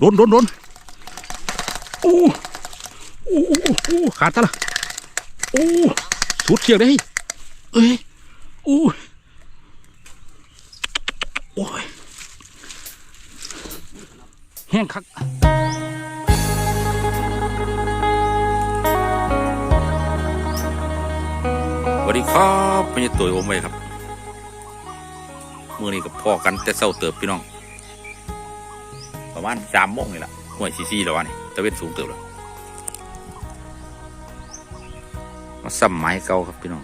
โดนโดนโดนโอ้โอ้โอ้อู้ขาดตะละโอ้สุดเชือกได้เอ้ยโอ้โอ้ยแห้งคักสวัสดีครับพี่ตัวโอมไว้ครับ มือนี้กับพ่อกันแต่เศร้าเติบพี่น้อง ประมาณสามโมงนี่แหละห่วยซีซีแล้ววะนี่ตะเวนสูงเติบแล้วมาซ้ำไม้เก่าครับพี่น้อง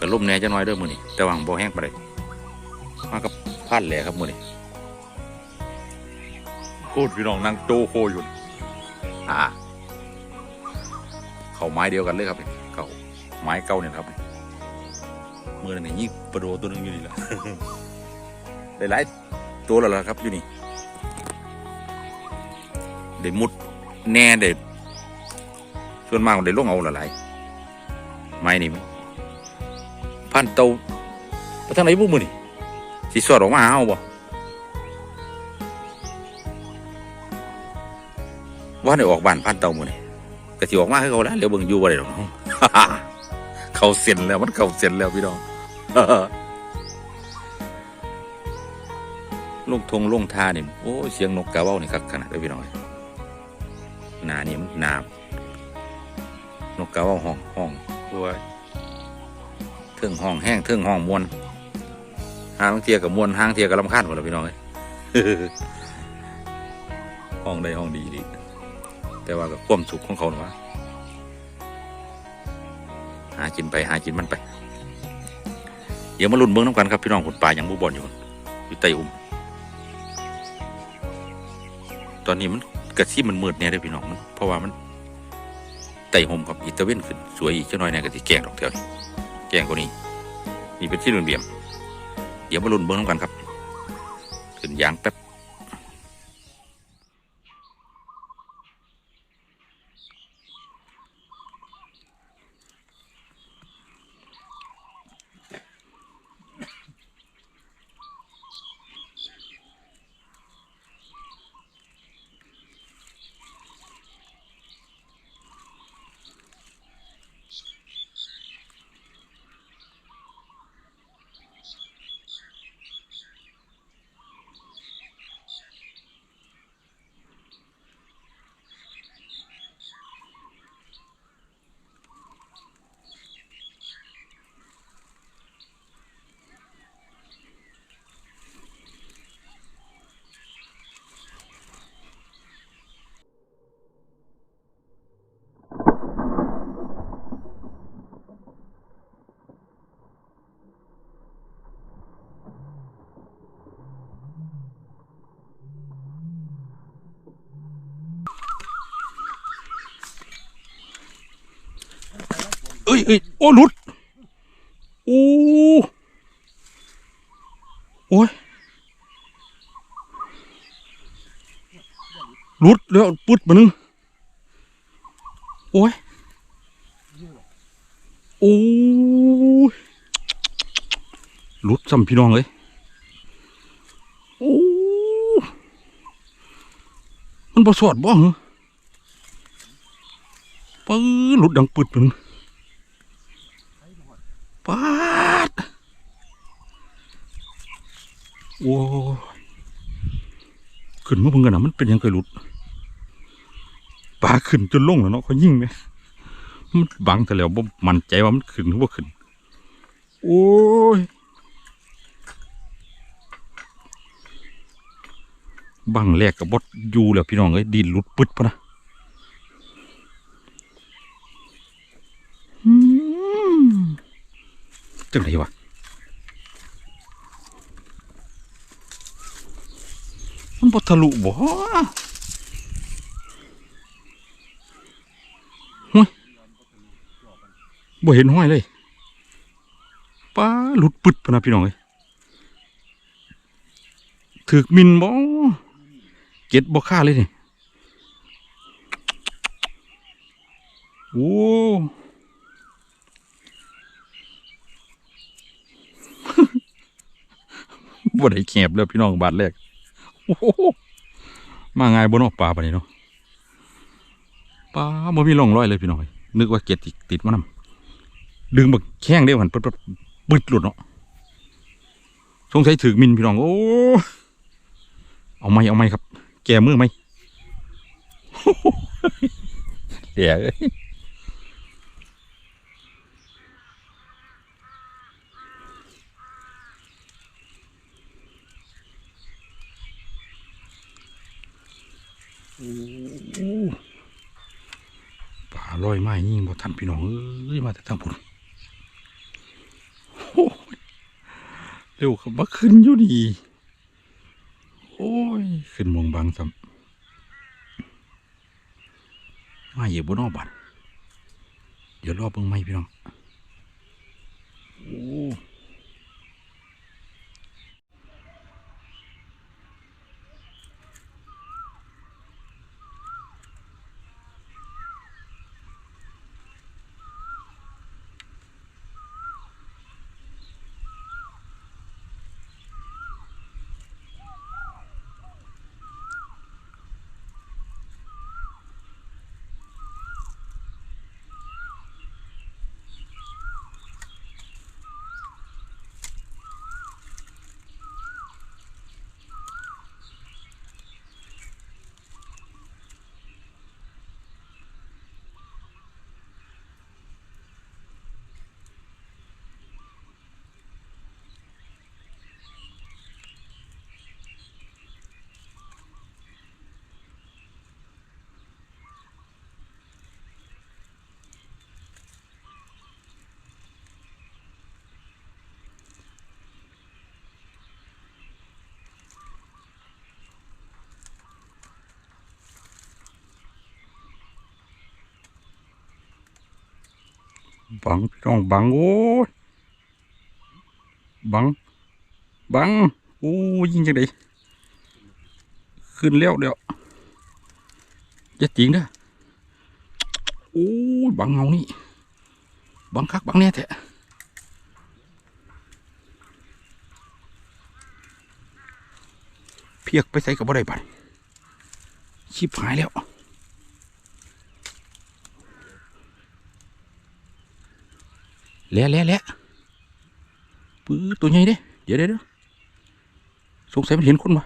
กระล่มแหน่จะน้อยเด้อมือนี้แต่วางบ่แห้งไปเลยมากับพันแหล่ครับมือนี้โคตรพี่น้องนั่งโจโคอยู่อ่าเขาไม้เดียวกันเลยครับนี่เขาไม้เก่าเนี่ยครับนี่มือนึ่งนี่ปลาโดตัวหนึงอยู่นี่แหละหลายๆ ตัวแล้วล่ะครับอยู่นี่เดี๋ยวมุดแน่เด็ดส่วนมากเดี๋ยวลงเอาละหลายไม้นี่พันเตาไปทางไหนบุ้มือนี่สีสอดออกมาเอาบ่ว่าได้ออกบ้านพันเตามือนี่ก็สิออกมาให้เขาแล้วเดี๋ยวเบิ่งอยู่บ่ได้หรอกเขาเซ็นแล้วมันเขาเซ็นแล้วพี่น้อง ลงทงลงทาเนี่ยโอ้เสียงนกกาเว้านี่คักขนาดเลยพี่น้องหนานี่มันหนามนกกาเว้าห้องห้องโอ้ยเทิงห้องแห้งเทิงห้องมวนหางเทียกับมวนหางเทียกับลำคาญหมดแล้วพี่น้องเอ้ยห้องได้ห้องดีดีแต่ว่าก็ความสุขของเขาหนว่าหากินไปหากินมันไป เดี๋ยวมาลุ้นเบิ้งน้ำกันครับพี่น้องคนป่ายังบูบอลอยู่พุ่นอยู่ใต้อุ้ม ตอนนี้มันกระซี่มันมืดเนี่ยเด้พี่น้องมันเพราะว่ามันไต่ห่มกับอิตาเวนขึ้นสวยอีกเจ้าน้อยเนี่ยก็สิแกงดอกแถวนี้แกงกว่านี้นี่เป็นที่รุ่นเบียมเดี๋ยวมาลุ้นเบิ้งน้ำกันครับ ขึ้นยางแป๊บ ยเอ้ยโอ้หลุดโอ้โอ้ยหลุดแล้วปึ๊ดมานึงโอ้ยโอ้ยหลุดซ้ำพี่น้องเลยโอ้มันบ่สอดบ่เหรอปื้หลุดดังปึ๊ดมานึง ปาด โอ้ขึ้นมาเพิ่งกันนะมันเป็นยังเคยหลุดปลาขึ้นจนลงแล้วเนาะเขายิ่งไหมมันบังแต่แล้วบ่มันใจว่ามันขึ้นหรือว่าขึ้น โอ้ยบังแรกกับบดอยู่แล้วพี่น้องเอ้ยดินหลุดปึ๊ดปะนะอืมจังไรวะ มันบ่ทะลุบ่ห้ยบ่เห็นห้อยเลยป้าหลุดปึดพนะพี่น้องเอ้ยถึกมินบ่เก็ดบ่ค่าเลยนี่โอ้บ่ได้แคบแล้วพี่น้องบาทแรก มาไงบนออกปลาปะนี่เนาะปลาบ่มีร่องรอยเลยพี่น้อย นึกว่าเกล็ดติดติดมานำดึงบักแข้งได้หันปึ๊ดปึ๊ดบึดหลุดเนาะสงสัยถือมินพี่น้องโอ้เอาไหมเอาไหมครับ แกมือไหมเดี๋ยว ป่าลอยไม้ยิ่งบ่ทันพี่น้องเอ้ยมาแต่ทางพุ่นโอ้ยเร็วครับมาขึ้นอยู่ดี โอ้ย ขึ้นมองบางซ้ำมาเหยียบบนนอกบันเดี๋ยวรอบเบิ่งไม้พี่น้องโอ้ บังพี่น้องบังโอ้ยบังบังโอ้ยยิงจังไดขึ้นแล้วเดี๋ยวจะจริงเด้อโอ้ยบังเงานี่บังคักบังแน่แท้เพียกไปใส่กับบ่ได้บัดชิบหายแล้ว แล่แล่แล่ปื้อตัวใหญ่เด้เดี๋ยวเดี๋ยวเดี๋ยวสงสัยมันเห็นคนปะ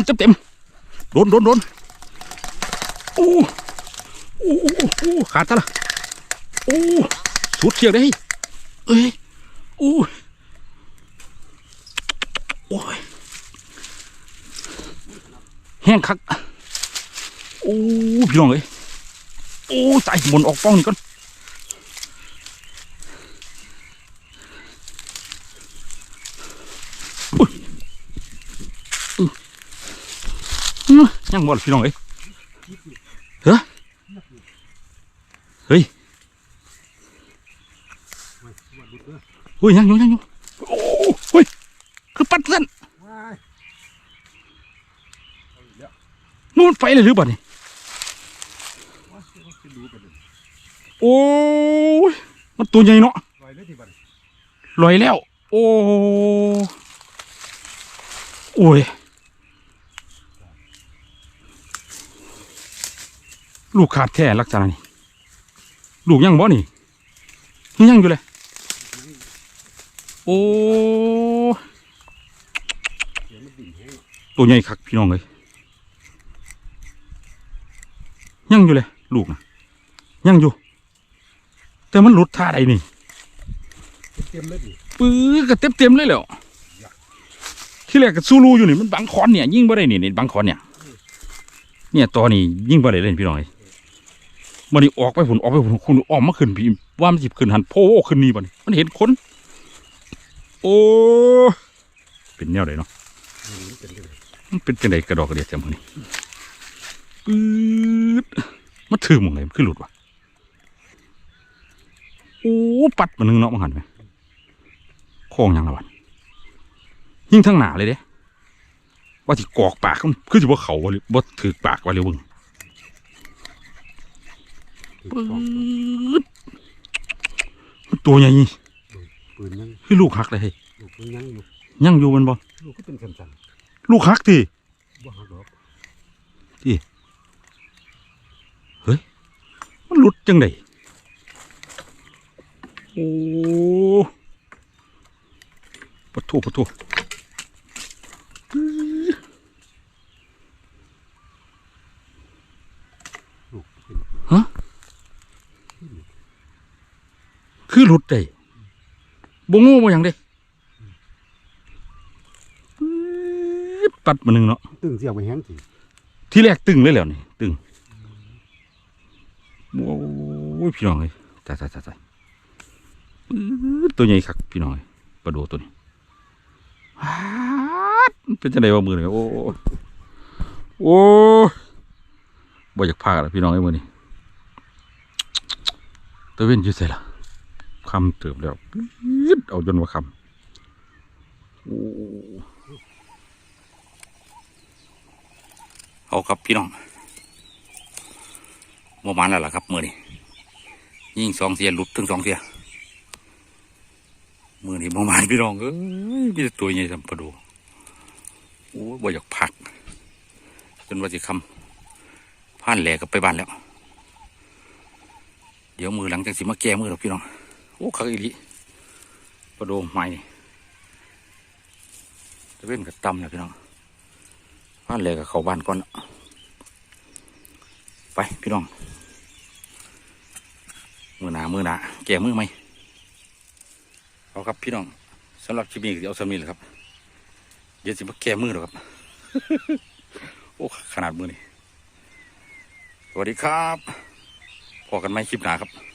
นเต็มเต็มๆโดนโดนโดนโอ้โอ้โอ้ขาดซะละโอ้สุดเชียงได้เอ้ยโอ้โอ้ยแห้งคักโอ้พี่น้องเอ้ยโอ้ตายหมนออกป้องนี่ก่อน ยังบ่ล่ะพี่น้องเอ้ยเฮ้ยเฮ้ยเฮ้ยยังอยู่ยังอยู่โอ้เฮ้ยคือปัดเพื่อนว้ายนู่นไฟเลยหรือเปล่านี่ว้ายจะดูกันเลยโอ้ยมันตัวใหญ่เนาะลอยเลยที่บ้านลอยแล้ว โอ้โอ้ย ลูกขาดแท้ลักษณะนี้ ลูกยังบ่นี่ยังอยู่เลย โอ้เสียงมันดิ่งแห้งตัวใหญ่คักพี่น้องเลยยังอยู่เลย ลูกนะยังอยู่ แต่มันหลุดท่าใดนี่เต็มๆเลยดิปื้อก็เต็มเต็มๆเลยแหล้วที่แรกก็สู้รูอยู่นี่มันบังคอนเนี่ย ยิงบ่ได้นี่นี่บังคอนเนี่ย เนี่ยตอนนี้ยิงบ่ได้เล่นพี่น้องเอ้ย มันนี่ออกไปผุนออกไปผุนคุณออกมาขึ้นพี่ว่ามันสิขึ้นหันโพขึ้นนี่บ่นี่มันเห็นคน โอ้เป็นแนวไหนเนาะมเป็นจันเป็นจังไดกระดอกกระเดียดจังมือนี่ปื๊ดมันถือมองไหนมันคือหลุดวะโอ้ปัดมันนึงเนาะมันหันไหมโค้งยังละวันยิ่งทั้งหนาเลยเด้ว่าที่กอกปากมันคือจะว่าเขาบ่หรือบ่ถือปากว่าเลยเบึง ปื๊กล้องดมันตัวใหญ่ปืนยังคือลูกฮักเลยเฮ้ยลูกมันยังอยู่ยังอยู่มันบ่ลูกก็เป็นสั่นลูกฮักทีๆบ่หักดอกมันหลุดจังไดโอ้ปะโทปะโท ลูกเป็น คือหลุดได้บ่งูบ่หยังเด้ปื๊ดปัดมาหนึ่งเนาะตึงเสียงไปแห้งสิที่แรกตึงเลยแล้วนี่ตึงโอ้ยพี่น้องเอ้ยตายตายตายตายปื๊ดตัวใหญ่คักพี่น้องเอ้ยปลาโดตัวนี้ว้าดมันเป็นจังไดว่ามือนี่โอ้โอ้บ่อยากพาแล้วพี่น้องไอ้ยมือนี่ตะเว้นอยู่ใส่ละ คำเติบแล้วปื๊ดเอาจนว่าคำเอาครับพี่น้องโมมานแล้วล่ะครับมือนี่ยิ่งสองเสียหลุดถึงสองเสียมือนี่โมมานพี่น้องเอ้ยมีแต่ตัวใหญ่สัมปดูโอ้ยบ่อยากพักจนว่าสิคำผ่านแหลกกับไปบ้านแล้ว เดี๋ยวมือหลังจากสิมาแก้มือหรอกพี่น้อง โอ้คักอีลิประโดมไม้นี่จะเว้นกับตำนะพี่น้องผ่านแหลกกับเขาบ้านก่อน ไปพี่น้อง มือหนามือหนาแก้มือไหมเอาครับพี่น้องสำหรับคลิปนี้ก็เอาสำนีแหละครับเดี๋ยวสิมาแก้มือหรอครับ โอ้ ขนาดมือนี่สวัสดีครับ พอกันไหมคลิปหนาครับ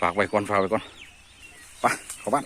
ฝากไว้ก่อนฝากไว้ก่อนไปเข้าบ้าน